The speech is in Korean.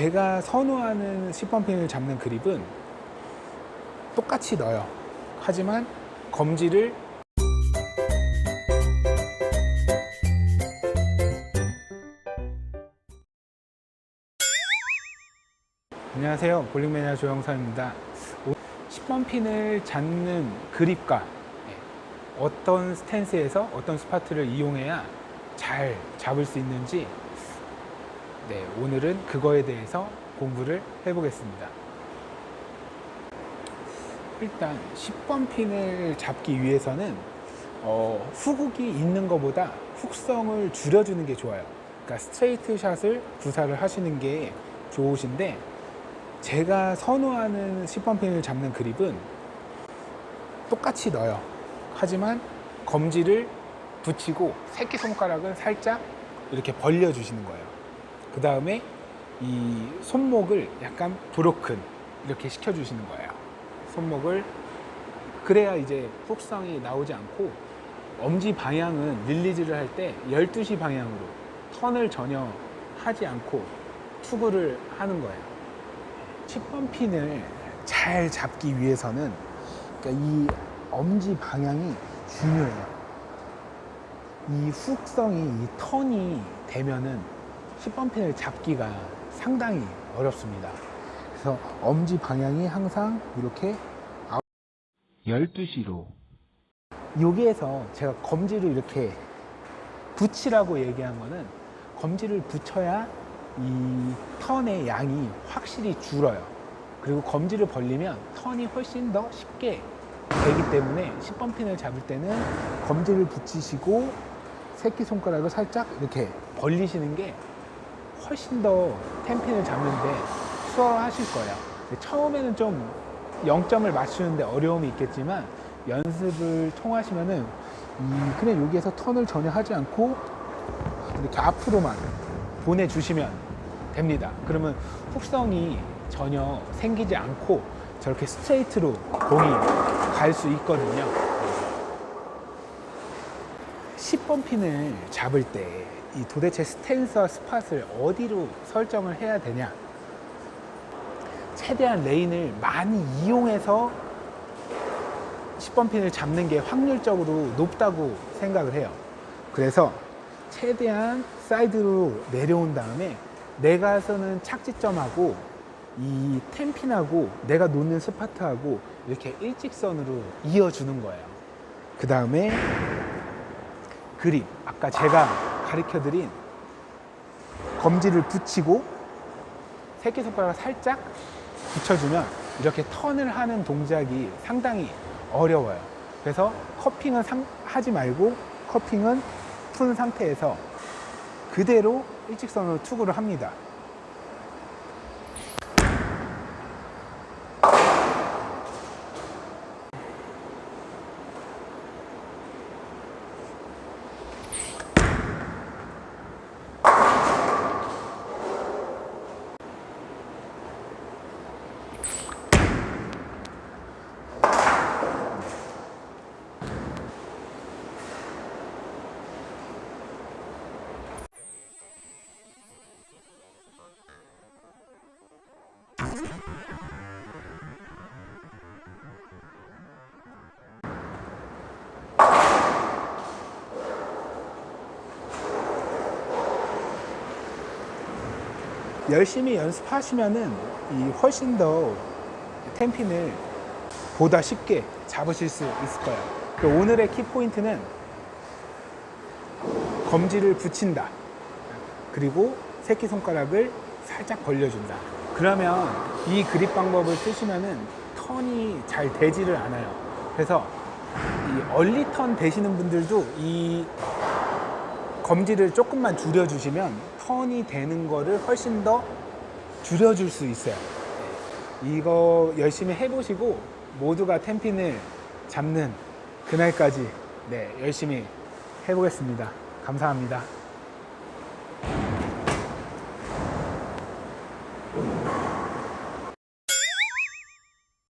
제가 선호하는 10번 핀을 잡는 그립은 똑같이 넣어요. 하지만 검지를 안녕하세요. 볼링 매니아 조영선입니다. 10번 핀을 잡는 그립과 예, 어떤 스탠스에서 어떤 스파트를 이용해야 잘 잡을 수 있는지 네, 오늘은 그거에 대해서 공부를 해보겠습니다. 일단 10번 핀을 잡기 위해서는 어, 후국이 있는 것보다 훅성을 줄여주는 게 좋아요. 그러니까 스트레이트 샷을 구사를 하시는 게 좋으신데 제가 선호하는 10번 핀을 잡는 그립은 똑같이 넣어요. 하지만 검지를 붙이고 새끼손가락은 살짝 이렇게 벌려주시는 거예요. 그 다음에 이 손목을 약간 브로큰 이렇게 시켜주시는 거예요. 손목을 그래야 이제 훅성이 나오지 않고 엄지 방향은 릴리즈를 할 때 12시 방향으로 턴을 전혀 하지 않고 투구를 하는 거예요. 10번 핀을 잘 잡기 위해서는 그러니까 이 엄지 방향이 중요해요. 이 훅성이 이 턴이 되면은 10번 핀을 잡기가 상당히 어렵습니다. 그래서 엄지 방향이 항상 이렇게 12시로 여기에서 제가 검지를 이렇게 붙이라고 얘기한 거는 검지를 붙여야 이 턴의 양이 확실히 줄어요. 그리고 검지를 벌리면 턴이 훨씬 더 쉽게 되기 때문에 10번 핀을 잡을 때는 검지를 붙이시고 새끼손가락을 살짝 이렇게 벌리시는 게 훨씬 더 템핀을 잡는데 수월하실 거예요. 처음에는 좀 0점을 맞추는데 어려움이 있겠지만 연습을 통하시면은 이 그냥 여기에서 턴을 전혀 하지 않고 이렇게 앞으로만 보내주시면 됩니다. 그러면 훅성이 전혀 생기지 않고 저렇게 스트레이트로 공이 갈 수 있거든요. 10번 핀을 잡을 때 이 도대체 스탠스와 스팟을 어디로 설정을 해야 되냐? 최대한 레인을 많이 이용해서 10번 핀을 잡는 게 확률적으로 높다고 생각을 해요. 그래서 최대한 사이드로 내려온 다음에 내가 서는 착지점하고 이 템핀하고 내가 놓는 스파트하고 이렇게 일직선으로 이어주는 거예요. 그 다음에 그립. 아까 제가 가르쳐 드린 검지를 붙이고 새끼손가락을 살짝 붙여주면 이렇게 턴을 하는 동작이 상당히 어려워요. 그래서 커핑은 상- 하지 말고 커핑은 푼 상태에서 그대로 일직선으로 투구를 합니다. 열심히 연습하시면은 이 훨씬 더 템핀을 보다 쉽게 잡으실 수 있을 거예요. 그 오늘의 키 포인트는 검지를 붙인다. 그리고 새끼 손가락을 살짝 벌려준다. 그러면 이 그립 방법을 쓰시면은 턴이 잘 되지를 않아요. 그래서 이 얼리 턴 되시는 분들도 이 검지를 조금만 줄여주시면 턴이 되는 거를 훨씬 더 줄여줄 수 있어요. 이거 열심히 해보시고 모두가 템핀을 잡는 그날까지 네, 열심히 해보겠습니다. 감사합니다.